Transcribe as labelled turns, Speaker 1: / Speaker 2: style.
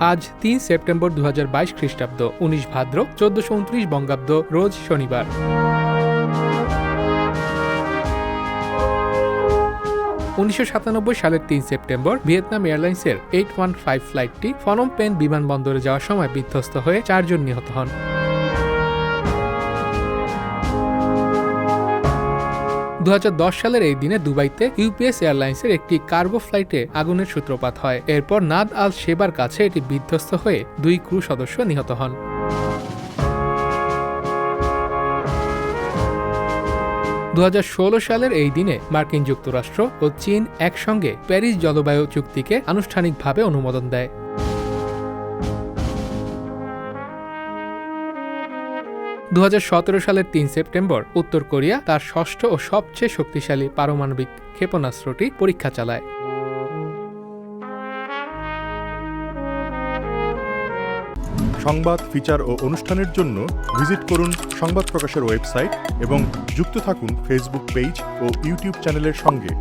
Speaker 1: আজ তিন সেপ্টেম্বর দু হাজার বাইশ খ্রিস্টাব্দ, উনিশ ভাদ্র, চোদ্দশো উনত্রিশ বঙ্গাব্দ, রোজ শনিবার। উনিশশো সাতানব্বই সালের তিন সেপ্টেম্বর, ভিয়েতনাম এয়ারলাইন্সের এইট ওয়ান ফাইভ ফ্লাইটটি ফনম পেন বিমানবন্দরে যাওয়ার সময় বিধ্বস্ত হয়ে চারজন নিহত হন। দু হাজার দশ সালের এই দিনে দুবাইতে ইউপিএস এয়ারলাইন্সের একটি কার্গো ফ্লাইটে আগুনের সূত্রপাত হয়। এরপর নাদ আল সেবার কাছে এটি বিধ্বস্ত হয়ে দুই ক্রু সদস্য নিহত হন। দু হাজার ষোলো সালের এই দিনে মার্কিন যুক্তরাষ্ট্র ও চীন একসঙ্গে প্যারিস জলবায়ু চুক্তিকে আনুষ্ঠানিকভাবে অনুমোদন দেয়। দু হাজার সতেরো সালের তিন সেপ্টেম্বর, উত্তর কোরিয়া তার ষষ্ঠ ও সবচেয়ে শক্তিশালী পারমাণবিক ক্ষেপণাস্ত্রটি পরীক্ষা চালায়।
Speaker 2: সংবাদ, ফিচার ও অনুষ্ঠানের জন্য ভিজিট করুন সংবাদ প্রকাশের ওয়েবসাইট এবং যুক্ত থাকুন ফেসবুক পেজ ও ইউটিউব চ্যানেলের সঙ্গে।